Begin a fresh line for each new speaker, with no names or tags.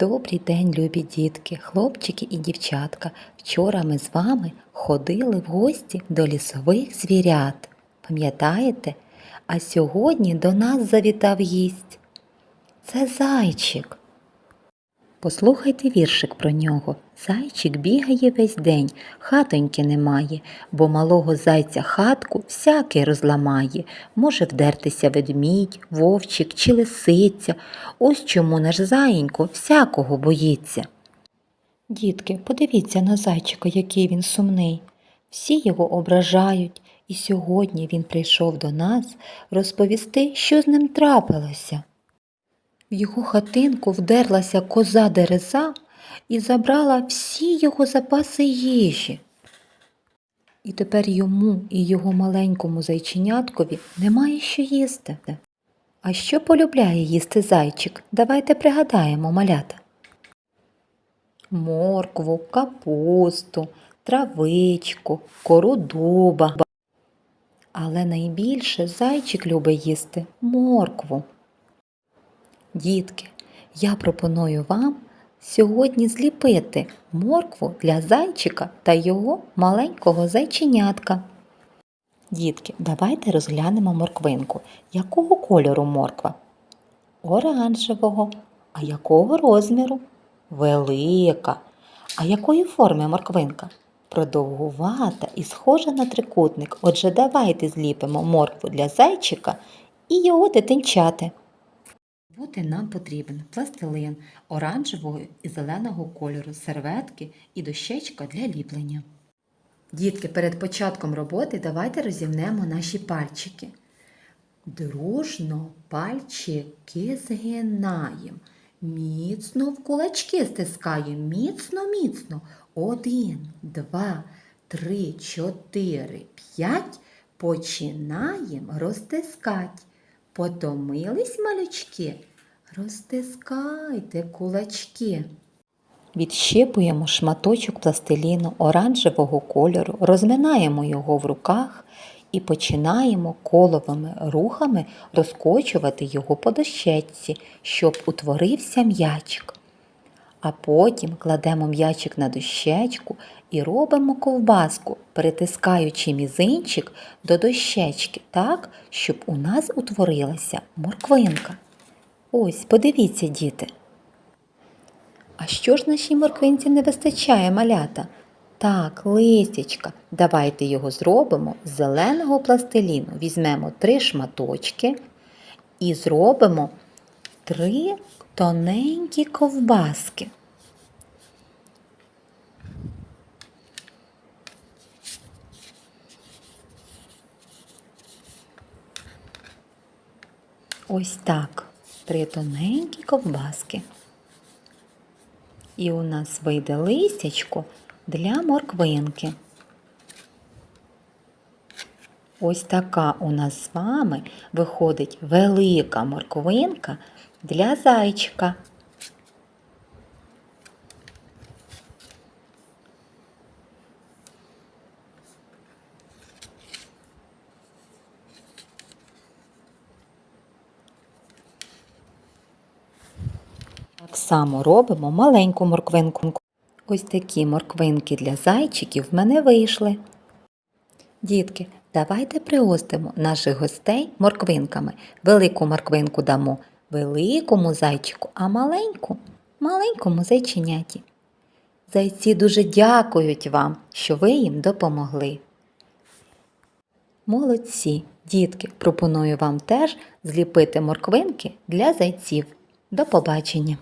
Добрий день, любі дітки, хлопчики і дівчатка. Вчора ми з вами ходили в гості до лісових звірят. Пам'ятаєте? А сьогодні до нас завітав гість. Це зайчик. Послухайте віршик про нього. Зайчик бігає весь день, хатоньки немає, бо малого зайця хатку всякий розламає. Може вдертися ведмідь, вовчик чи лисиця. Ось чому наш заєнько всякого боїться. Дітки, подивіться на зайчика, який він сумний. Всі його ображають, і сьогодні він прийшов до нас розповісти, що з ним трапилося. В його хатинку вдерлася коза дереза і забрала всі його запаси їжі. І тепер йому і його маленькому зайченяткові немає що їсти. А що полюбляє їсти зайчик? Давайте пригадаємо малята. Моркву, капусту, травичку, кору дуба. Але найбільше зайчик любить їсти моркву. Дітки, я пропоную вам сьогодні зліпити моркву для зайчика та його маленького зайченятка. Дітки, давайте розглянемо морквинку. Якого кольору морква? Оранжевого. А якого розміру? Велика. А якої форми морквинка? Продовгувата і схожа на трикутник. Отже, давайте зліпимо моркву для зайчика і його дитинчати. Бути нам потрібен пластилин оранжевого і зеленого кольору, серветки і дощечка для ліплення. Дітки, перед початком роботи давайте розімнемо наші пальчики. Дружно пальчики згинаємо. Міцно в кулачки стискаємо. Міцно, міцно. Один, два, три, чотири, п'ять. Починаємо розтискати. Потомились малючки? Розтискайте кулачки. Відщипуємо шматочок пластиліну оранжевого кольору, розминаємо його в руках і починаємо коловими рухами розкочувати його по дощечці, щоб утворився м'ячик. А потім кладемо м'ячик на дощечку і робимо ковбаску, притискаючи мізинчик до дощечки так, щоб у нас утворилася морквинка. Ось, подивіться, діти. А що ж нашій морквинці не вистачає малята? Так, листячка. Давайте його зробимо з зеленого пластиліну. Візьмемо три шматочки і зробимо три тоненькі ковбаски. Ось так. Три тоненькі ковбаски. І у нас вийде листячко для морквинки. Ось така у нас з вами виходить велика морквинка для зайчика. Так само робимо маленьку морквинку. Ось такі морквинки для зайчиків в мене вийшли. Дітки, давайте пригостимо наших гостей морквинками. Велику морквинку дамо великому зайчику, а маленьку маленькому зайченяті. Зайці дуже дякують вам, що ви їм допомогли. Молодці, дітки, пропоную вам теж зліпити морквинки для зайців. До побачення!